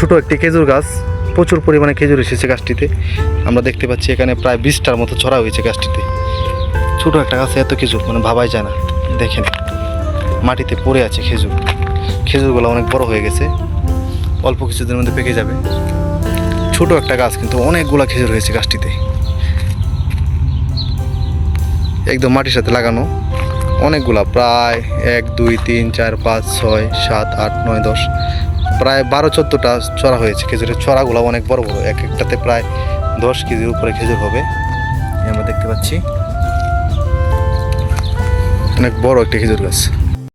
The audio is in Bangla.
ছোট একটি খেজুর গাছ, প্রচুর পরিমাণে খেজুর এসেছে গাছটিতে। আমরা দেখতে পাচ্ছি এখানে প্রায় বিশটার মতো ছড়া হয়েছে গাছটিতে। ছোট একটা গাছে এত খেজুর মানে ভাবাই যায় না। দেখেন, মাটিতে পড়ে আছে খেজুর। খেজুরগুলো অনেক বড় হয়ে গেছে। অল্প কিছুদিনের মধ্যে পেকে যাবে। ছোট একটা গাছ, কিন্তু অনেকগুলা খেজুর হয়েছে গাছটিতে। একদম মাটির সাথে লাগানো। অনেকগুলা, প্রায় এক, দুই, তিন, চার, পাঁচ, ছয়, সাত, আট, নয়, দশ প্রায় বারো চোদ্দোটা চড়া হয়েছে। খেজুরের চড়াগুলো অনেক বড় বড়। এক একটাতে প্রায় দশ কেজির উপরে খেজুর হবে। আমরা দেখতে পাচ্ছি। অনেক বড় একটা খেজুর গাছ।